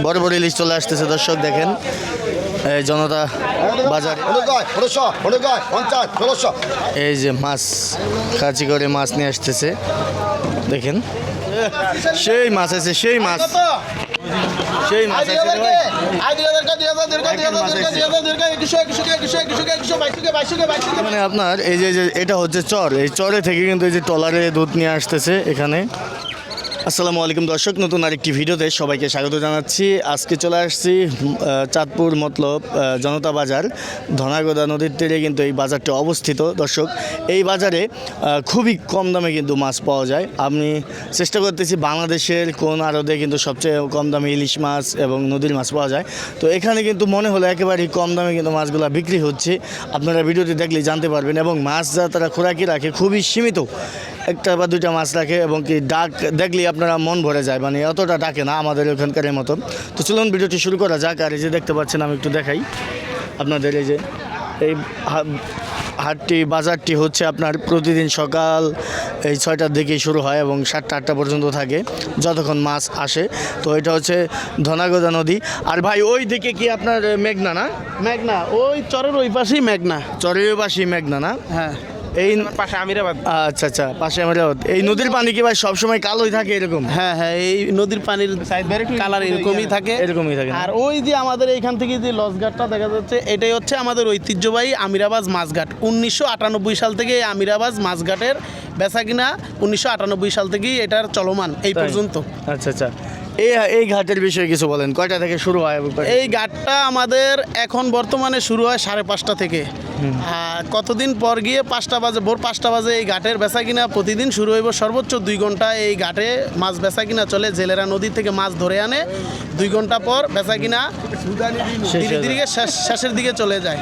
বড় বড় ইলিশ চলে আসতেছে, দর্শক দেখেন। এই জনতা বাজারে। এই যে মাছ, কাঁচি করে মাছ নিয়ে আসতেছে। দেখেন। সেই মাছ আছে, সেই মাছ। সেই মাছ মানে আপনার এই যে এটা হচ্ছে চর। এই চরে থেকে কিন্তু এই যে টলারে দুধ নিয়ে আসতেছে এখানে। আসসালামু আলাইকুম দর্শক, নতুন আরেকটি ভিডিওতে সবাইকে স্বাগত জানাচ্ছি। আজকে চলে আসছি চাঁদপুর মতলব জনতা বাজার, ধনাগদা নদীর তীরে কিন্তু এই বাজারটি অবস্থিত। দর্শক, এই বাজারে খুবই কম দামে কিন্তু মাছ পাওয়া যায়। আমি চেষ্টা করতেছি বাংলাদেশের কোন আড়তে কিন্তু সবচেয়ে কম দামে ইলিশ মাছ এবং নদীর মাছ পাওয়া যায়। তো এখানে কিন্তু মনে হলো একেবারেই কম দামে কিন্তু মাছগুলো বিক্রি হচ্ছে। আপনারা ভিডিওটি দেখলে জানতে পারবেন এবং মাছ যা তারা খোরাকি রাখে, খুবই সীমিত। একটা বা দুইটা মাছ রাখে এবং কি ডাক দেখলেই আপনারা মন ভরে যায় মানে অতটা ডাকে না আমাদের ওখানকার মতো তো চলুন ভিডিওটি শুরু করা যাক আর এই যে দেখতে পাচ্ছেন আমি একটু দেখাই আপনাদের এই যে এই হাটটি বাজারটি হচ্ছে আপনার প্রতিদিন সকাল এই ছয়টার দিকেই শুরু হয় এবং সাতটা আটটা পর্যন্ত থাকে যতক্ষণ মাছ আসে। তো এটা হচ্ছে ধনাগদা নদী। আর ভাই ওই দিকে কি আপনার মেঘনা না? মেঘনা ওই চরের ওই পাশেই মেঘনা। চরেবাসী মেঘনা না? হ্যাঁ। এই পাশে আমিরাবাদ। আচ্ছা আচ্ছা পাশে আমরা এই নদীর পানি কি ভাই সবসময় কালোই থাকে এরকম? হ্যাঁ হ্যাঁ এই নদীর পানির কালার এরকমই থাকে। এরকমই থাকে আর ওই যে আমাদের এইখান থেকে যে লসঘাটটা দেখা যাচ্ছে এটাই হচ্ছে আমাদের ঐতিহ্যবাহী আমিরাবাজ মাছঘাট উনিশশো আটানব্বই সাল থেকে এই আমিরাবাজ মাছঘাটের বেচা কিনা উনিশশো আটানব্বই সাল থেকেই এটার চলমান এই পর্যন্ত। আচ্ছা আচ্ছা। এই এই ঘাটের বিষয়ে কিছু বলেন কয়টা থেকে শুরু হয়? এই ঘাটটা আমাদের এখন বর্তমানে শুরু হয় সাড়ে পাঁচটা থেকে। কতদিন পর গিয়ে পাঁচটা বাজে ভোর পাঁচটা বাজে এই ঘাটের বেচা কিনা প্রতিদিন শুরু হইব সর্বোচ্চ দুই ঘণ্টা এই ঘাটে মাছ বেচা কিনা চলে। জেলেরা নদী থেকে মাছ ধরে আনে দুই ঘণ্টা পর বেচা কিনা ধীরে ধীরে শেষ- শেষের দিকে চলে যায়।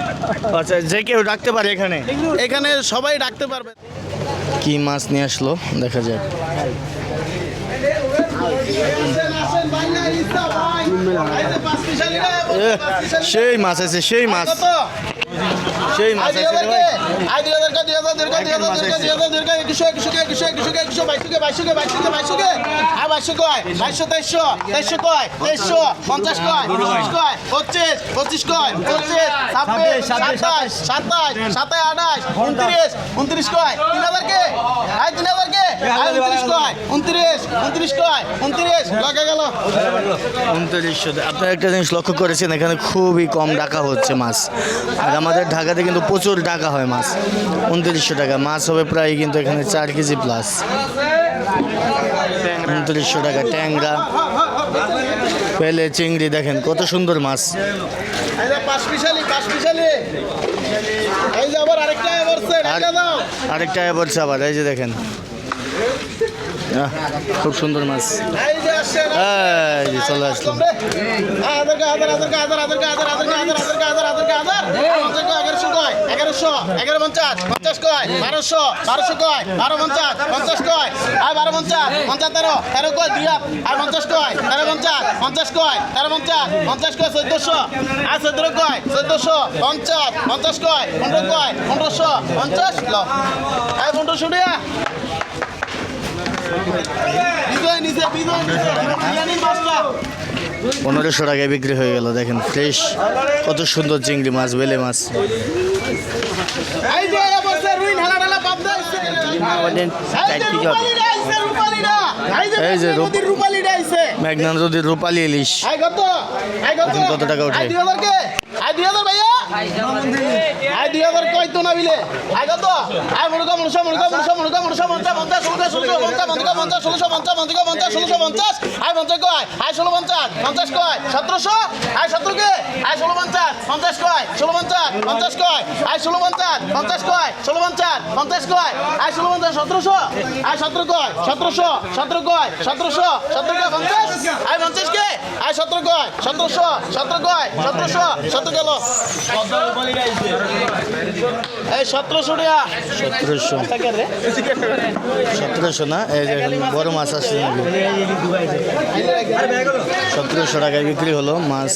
আচ্ছা যে কেউ ডাকতে পারে এখানে? এখানে সবাই ডাকতে পারবে। কি মাছ নিয়ে আসলো? দেখা যাক। সেই মাছ আছে সেই মাছ। সেই মাছ আছে ভাই। আই 2000 কা 2000 কে 22 কে 22 কে? কয়? 22 23 23 কয়? 23 50 কয়? 50 কয়? 25 25 কয়? 25 26 27 27 28 29 29 কয়? 3000 কে? I K? 29 কয়? 29 29 কয়? 29 লাগা গেল। 29 একটা জিনিস লক্ষ্য করেছেন এখানে খুবই কম ডাকা হচ্ছে মাছ। আমাদের ঢাকাতে কিন্তু প্রচুর টাকা হয় মাছ উনত্রিশশো টাকা। মাছ হবে প্রায় কিন্তু এখানে চার কেজি প্লাস উনত্রিশশো টাকা ট্যাংরা পেলে চিংড়ি দেখেন কত সুন্দর মাছ। আরেকটা আবার এই যে দেখেন। খুব সুন্দর মাছ। চলে আসলাম। এগারোশো এগারো পঞ্চাশ পঞ্চাশ কয় বারোশো কয় বারো পঞ্চাশ কয় আর পঞ্চাশ পঞ্চাশ তেরো আর পঞ্চাশ কয় তেরো পঞ্চাশ কয় তেরো পঞ্চাশ পঞ্চাশ কয় পঞ্চাশ পঞ্চাশ কয় পনেরো কয় পনেরোশো পঞ্চাশ ল পনেরোশো টাকায় বিক্রি হয়ে গেল দেখেন ফ্রেশ কত সুন্দর চিংড়ি মাছ বেলে মাছ। এই যে মেঘনা নদীর রূপালী ইলিশ। কত টাকা উঠে? আই দুই হাজার কই তো না বিলে আই কত আই মনুকা মনুষা মনুকা মনুষা মনুকা মনুষা মনুষা পঞ্চাশ পঞ্চাশ ষোলোশো পঞ্চাশ মন্দিকা পঞ্চাশ ষোলোশো পঞ্চাশ মন্দিকা পঞ্চাশ ষোলোশো পঞ্চাশ আই পঞ্চাশ কয় আই ষোলো পঞ্চাশ পঞ্চাশ কয় সতেরোশো আই সতেরো কে আই ষোলো পঞ্চাশ পঞ্চাশ কয় ষোলো পঞ্চাশ পঞ্চাশ কয় আই ষোলো পঞ্চাশ পঞ্চাশ কয় ষোলো পঞ্চাশ পঞ্চাশ কয় আই ষোলো পঞ্চাশ সতেরোশো আই সতেরো কয় সতেরোশো সতেরো কয় সতেরোশো সতেরো কয় পঞ্চাশ আই পঞ্চাশ কে আই সতেরো কয় সতেরোশো সতেরো কয় সতেরোশো সতেরো গেল সতেরোশো টাকা সতেরোশো সতেরোশো না বড় মাছ আসছে সতেরোশো টাকায় বিক্রি হলো মাছ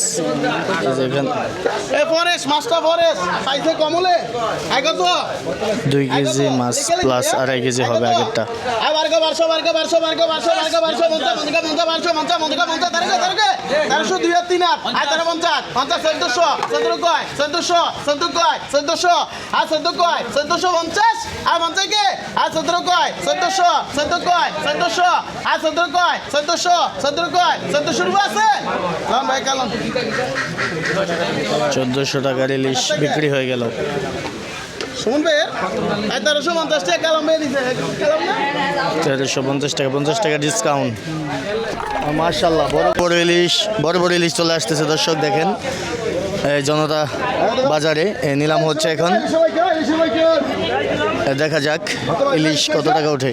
দুই কেজি মাছ প্লাস আড়াই কেজি হবে আগেরটা দুই আর তিন আর পঞ্চাশ পঞ্চাশ চোদ্দশো চোদ্দ কয় চোদ্দশো চোদ্দ কয়? চোদ্দশো আর চোদ্দ কয়? চোদ্দশো পঞ্চাশ? আর পঞ্চাশ কে? আর চোদ্দ কয়? চোদ্দশো চোদ্দ কয়? চোদ্দশো আর চোদ্দ কয়? চোদ্দশো চোদ্দ কয়? চোদ্দশো রুপা আছে? ভাই কালাম। চোদ্দোশো টাকার ইলিশ বিক্রি হয়ে গেল। তেরোশো পঞ্চাশ টাকা তেরোশো পঞ্চাশ টাকা পঞ্চাশ টাকা ডিসকাউন্ট মার্শাল্লাহ বড় বড় ইলিশ বড় বড় ইলিশ চলে আসতেছে দর্শক দেখেন। জনতা বাজারে নিলাম হচ্ছে এখন দেখা যাক ইলিশ কত টাকা ওঠে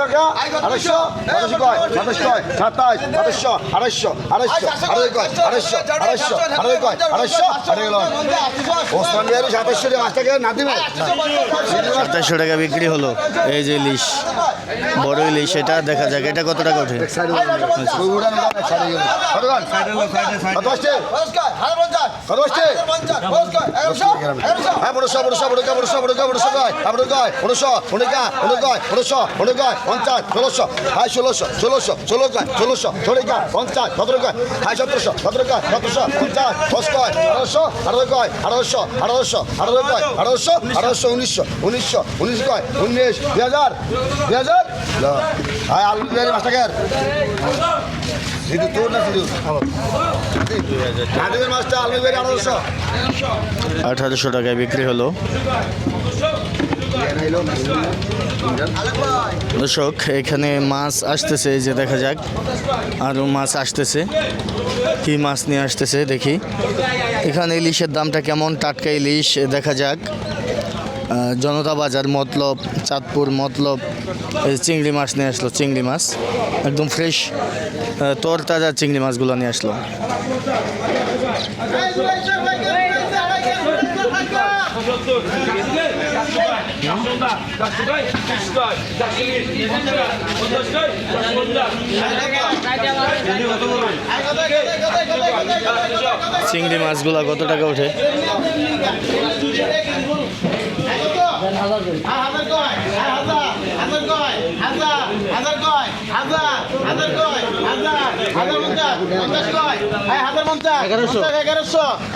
আড়াইশো আড়াইশো সাতাশ কয় সাতাশ কয় সাতাশ সাতাশশো আড়াইশো আড়াইশো আড়াই কয় আড়াইশো আড়াইশো আড়াই কয় আড়াইশো আড়াই গেল ওসমান বিহারি সাতাশশো টাকা পাঁচ টাকা না দিবে সাতাশশো টাকা বিক্রি হলো এই যে ইলিশ বড় ইলিশ এটা দেখা যাক এটা কত টাকা ওঠে হ্যাঁ বড়শো বড়শো বড়কা বড়শো বড়কা বড়শো কয় বড় কয় বড়শো বড়কা বড় কয় বড়শো বড় কয় পঞ্চাশ, ষোলোশো, হাই ষোলোশো ষোলোশো ষোলো কয় ষোলোশো ষোলিকা পঞ্চাশ সতেরো কয় হাই সতেরোশো সতেরো কয় সতেরোশো, পঞ্চাশ দশ কয় আঠারোশো আঠারো কয় আঠারোশো আঠারোশো আঠারো কয় আঠারোশো আঠারোশো, উনিশশো উনিশশো উনিশ কয়? উনিশ, দুই হাজার দুই হাজার? হাই আলু বিহারি মাস্টার সিধু তোর না সিধু টাকায় বিক্রি হলো। দর্শক, এখানে মাছ আসতেছে যে দেখা যাক। আরও মাছ আসতেছে। কি মাছ নিয়ে আসতেছে, দেখি। এখানে ইলিশের দামটা কেমন? টাটকা ইলিশ দেখা যাক। জনতা বাজার মতলব, চাঁদপুর মতলব চিংড়ি মাছ নিয়ে আসলো, চিংড়ি মাছ। একদম ফ্রেশ তোর তাজা চিংড়ি মাছগুলো নিয়ে আসলো। চিংড়ি মাছগুলা কত টাকা ওঠে হাজার কয় হাজার কয় হাজার হাজার কয় হাজার হাজার কয় হাজার কয় হ্যাঁ এগারোশো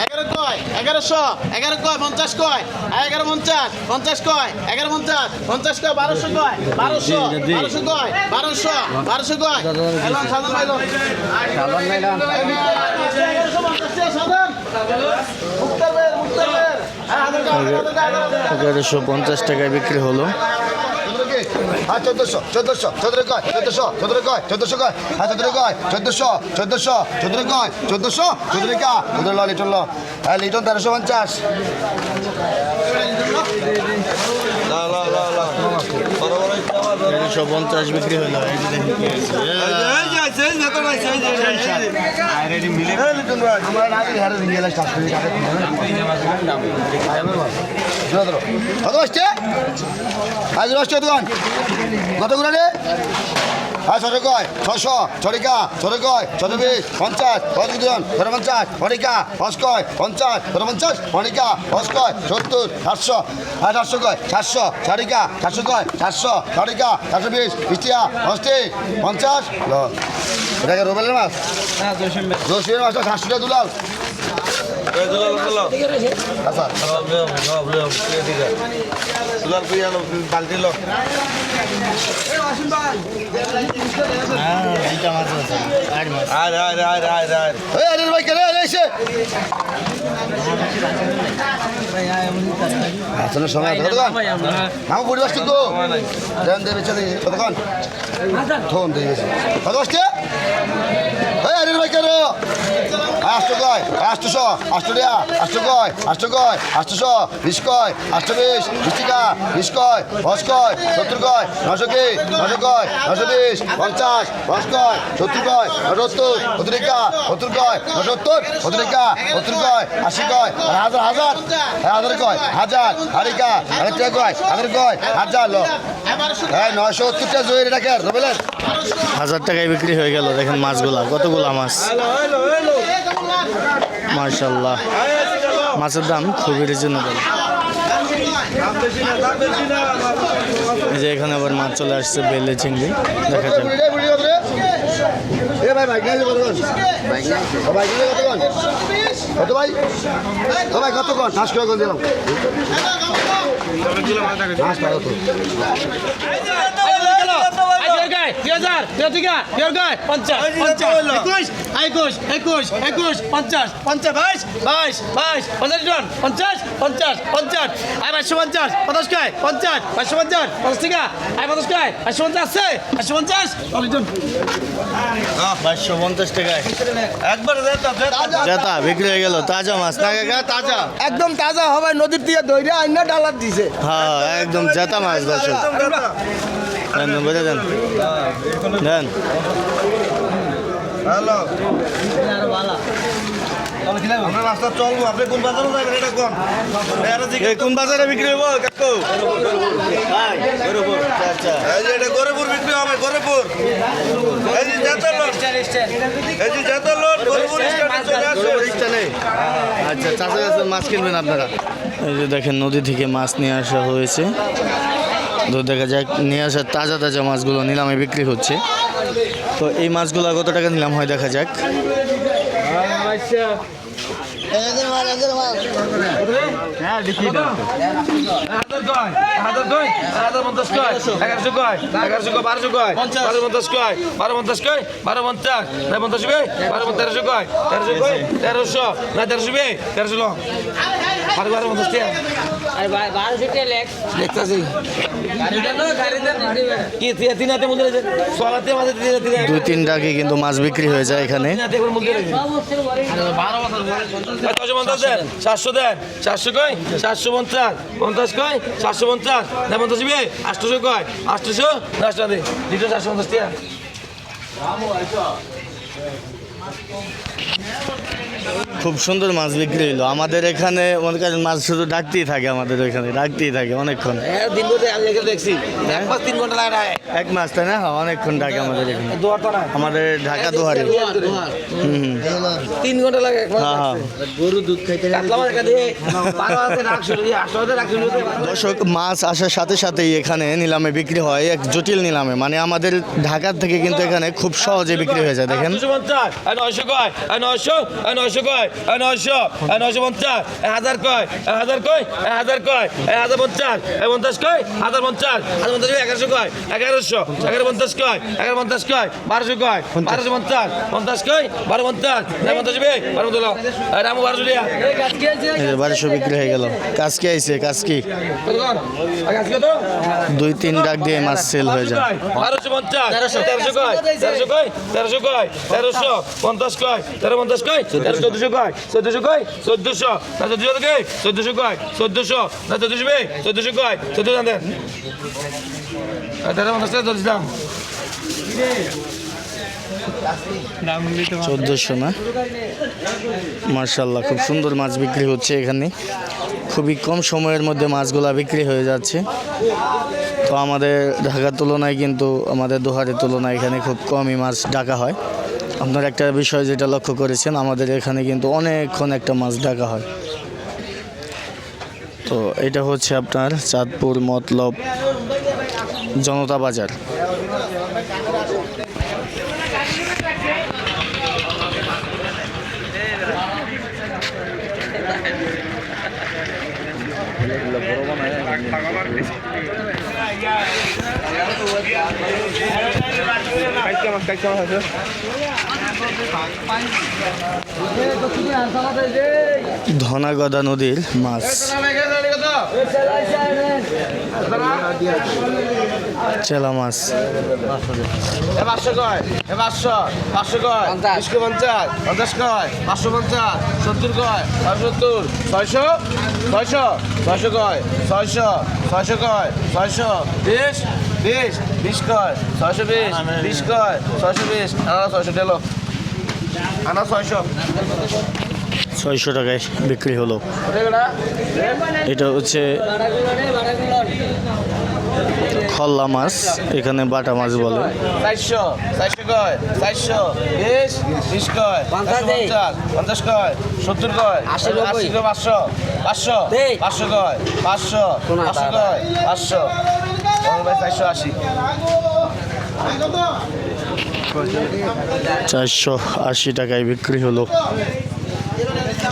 এগারো কয় এগারো কয় পঞ্চাশ কয় এগারো পঞ্চাশ কয় এগারো পঞ্চাশ কয় বারোশো কয় কয় বারোশো বারোশো কয় এগারোশো পঞ্চাশ টাকায় বিক্রি হলো। হ্যাঁ চোদ্দশো চোদ্দশো চোদ্দ কয় চোদ্দশো চোদ্দ কয় চোদ্দশো কয় হ্যাঁ চোদ্দ কয় চোদ্দশো চোদ্দশো চোদ্দ কয় চোদ্দশো চোদ্দ কা চোদ্দ ল লিটন ল হ্যাঁ কতগুলো রে হ্যাঁ ছশো কয় ছশো ছড়িকা ছশো কয় ছশো বিশ পঞ্চাশ পঁচিশ ছশো পঞ্চাশ ফরিকা হস কয় পঞ্চাশ ছশো পঞ্চাশ ফরিকা হস কয় সত্তর সাতশো হ্যাঁ সাতশো কয় সাতশো ছড়িকা সাতশো কয় সাতশো ছড়িকা পঞ্চাশ ল এটাকে রোবেলের মাছ? জসিমের মাছটা দুলাল। আচ্ছা। হ্যাঁ, এইটা মাছ আছে, আর মাছ। এই আরে ভাই কেন রে আসলে সময় আমার দেবে চলে কতক্ষণ? দিয়ে কত আসছে? আরে ভাই কেন আষ্ট কয়? আষ্ট কয়? আষ্ট কয়? আষ্টশো বিশ কয়? আষ্ট বিশ বিশ বিশ কয়? কয়? সত্তর কয়? নশো কি? নশো কয়? নশো বিশ? পঞ্চাশ? কয়? সত্তর কয়? সত্তর? সত্তরিকা সত্তর কয়? সত্তর? সত্তরিকা সত্তর কয়? আশি কয়? হাজার হাজার? হাজার কয়? হাজার। হারিকা কয়? হাজার কয়? হাজার লোক হ্যাঁ নয়শো সত্তরটা জয়ের এটাকে আর রবেলেন হাজার টাকায় বিক্রি হয়ে গেল, দেখেন মাছগুলা কতগুলা মাছ মার্শাল্লাহ মাছের দাম খুবই রিজনেবল এই যে এখানে আবার মাছ চলে আসছে, বেলে চিংড়ি। দেখা যাক। কত ভাই ঠাস করে কোন দিলাম ঠাস পারো তো একুশ একুশ একুশ পঞ্চাশ পঞ্চাশ বাইশ বাইশ বাইশ পঞ্চাশ পঞ্চাশ পঞ্চাশ পঞ্চাশ আয় বাইশশো পঞ্চাশ পঞ্চাশ কয় পঞ্চাশ বাইশশো পঞ্চাশ পঞ্চাশ টাকা আয় পঞ্চাশ কয় বাইশশো পঞ্চাশ আছে বাইশশো পঞ্চাশ বাইশশো পঞ্চাশ টাকায়। জেতা বিক্রি হয়ে গেল তাজা মাছ। না কাকা তাজা। একদম তাজা হবে নদীর দিয়ে দইরে আইনা ডালার দিছে। হ্যাঁ একদম জেতা মাছ দর্শক। দেন বুঝে দেন। দেন আমরা রাস্তা চলবো আপনি কোন বাজারে যাবেন? এটা কোন? এটা জিজ্ঞেস এই কোন বাজারে বিক্রি হব কাকু? আচ্ছা। এই এটা গরেপুর বিক্রি হবে গরেপুর। এই যে জাতার লোট এই যে জাতার লোট গরেপুর স্ট্যান্ডে চলে আসো। স্টাইলে আচ্ছা চাষা মাছ কিনবেন আপনারা? এই যে দেখেন নদী থেকে মাছ নিয়ে আসা হয়েছে। তো দেখা যাক নিয়ে আসা তাজা তাজা মাছগুলো নিলামে বিক্রি হচ্ছে তো এই মাছগুলো কত টাকা নিলাম হয় দেখা যাক তেরোশো না তেরোশো বে তেরোশো লো বারো পঞ্চাশ দেখতেছি। কি তিন- হাতে মধ্যে সোয়াতে মাঝে দুই তিন টাকে কিন্তু মাছ বিক্রি হয়ে যায় এখানে। সাতশো দেন চারশো কয় চারশো পঞ্চাশ পঞ্চাশ কয় চারশো পঞ্চাশ না পঞ্চাশ বিয়ে? আটশোশো কয়? আটশোশো দশটা দে দুটো চারশো পঞ্চাশ টাকা খুব সুন্দর মাছ বিক্রি হইল। আমাদের এখানে মনে করেন মাছ শুধু ডাকতেই থাকে আমাদের এখানে ডাকতেই থাকে অনেকক্ষণ। দিন বলতে আমি এখানে দেখছি। এক পাঁচ তিন ঘণ্টা লাগে না এক মাস তাই না? হ্যাঁ, অনেকক্ষণ ডাকে আমাদের এখানে। দুয়ার তো না? আমাদের ঢাকা দুহারি হুম হুম। তিন ঘণ্টা লাগে এক মাস হ্যাঁ হ্যাঁ। কাতলা মাছ দিয়ে বারো হাতে হাতে দর্শক মাছ আসার সাথে সাথেই এখানে নিলামে বিক্রি হয় এক জটিল নিলামে। মানে আমাদের ঢাকার থেকে কিন্তু এখানে খুব সহজে বিক্রি হয়ে যায় দেখেন। নশো পঞ্চাশ আর নয়শো কয়? আর নয়শো? আর নয়শো কয়? আর নয়শো? আর নয়শো পঞ্চাশ? এক হাজার কয়? এক হাজার কয়? এক হাজার কয়? এক হাজার পঞ্চাশ? এক পঞ্চাশ কয়? হাজার পঞ্চাশ? হাজার পঞ্চাশ এগারোশো কয়? এগারোশো? এগারো পঞ্চাশ কয়? এগারো পঞ্চাশ কয়? বারোশো কয়? বারোশো পঞ্চাশ? পঞ্চাশ কয়? বারো পঞ্চাশ? নয় পঞ্চাশ বে? বারো পঞ্চাশ আর আমি বারোশো দিয়া বারোশো বিক্রি হয়ে গেল। কাজকি আইছে কাজকি। দুই তিন ডাক দিয়ে মাছ সেল হয়ে যায়। বারোশো পঞ্চাশ? তেরোশো কয়? তেরোশো কয়? তেরোশো কয়? তেরোশো? পঞ্চাশ কয়? তেরো পঞ্চাশ কয়? তেরো চোদ্দশো কয়? চোদ্দশো কয়? চোদ্দশো। না চোদ্দশো থেকে চোদ্দশো কয়। চোদ্দশো। না চোদ্দশো বে? চোদ্দশো কয়? চোদ্দ জান দেন। তেরো পঞ্চাশ টাকা চল্লিশ দাম। চোদ্দোশো না? মার্শাল্লাহ খুব সুন্দর মাছ বিক্রি হচ্ছে এখানে। খুবই কম সময়ের মধ্যে মাছগুলা বিক্রি হয়ে যাচ্ছে। তো আমাদের ঢাকার তুলনায় কিন্তু আমাদের দোহারের তুলনায় এখানে খুব কমই মাছ ডাকা হয়। আপনার একটা বিষয় যেটা লক্ষ্য করেছেন, আমাদের এখানে কিন্তু অনেকক্ষণ একটা মাছ ডাকা হয়। তো এটা হচ্ছে আপনার চাঁদপুর মতলব জনতা বাজার। ধনাগদা নদীর মাছ। চেলা মাছ। এ পাঁচশো কয়? এ পাঁচশো? পাঁচশো কয়? পঞ্চাশ। বিশ পঞ্চাশ? পঞ্চাশ কয়? পাঁচশো পঞ্চাশ? সত্তর কয়? ছয়শো সত্তর? ছয়শো? ছয়শো? ছয়শো কয়? ছয়শো? ছয়শো কয়? ছয়শো? বিশ? বিশ বিশ কয়? ছয়শো বিশ বিশ কয়? ছয়শো বিশ আনা ছয়শো টেলো আনা ছয়শো। ছয়শো টাকায় বিক্রি হলো। এটা হচ্ছে খল্লা মাছ এখানে বাটা মাছ বলে। চারশো চারশো কয়? চারশো বিশ বিশ কয়? পঞ্চাশ পঞ্চাশ কয়? সত্তর কয়? আশি, আশি কয় পাঁচশো পাঁচশো পাঁচশো কয়? পাঁচশো পাঁচশো কয়? পাঁচশো। চারশো আশি। টাকায় বিক্রি হলো।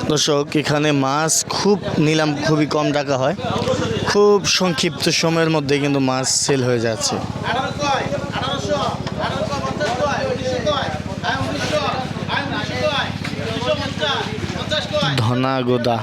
দর্শক, এখানে মাছ খুব নিলাম, খুবই কম টাকা হয়। খুব সংক্ষিপ্ত সময়ের মধ্যে কিন্তু মাছ সেল হয়ে যাচ্ছে। ধনা গোদা।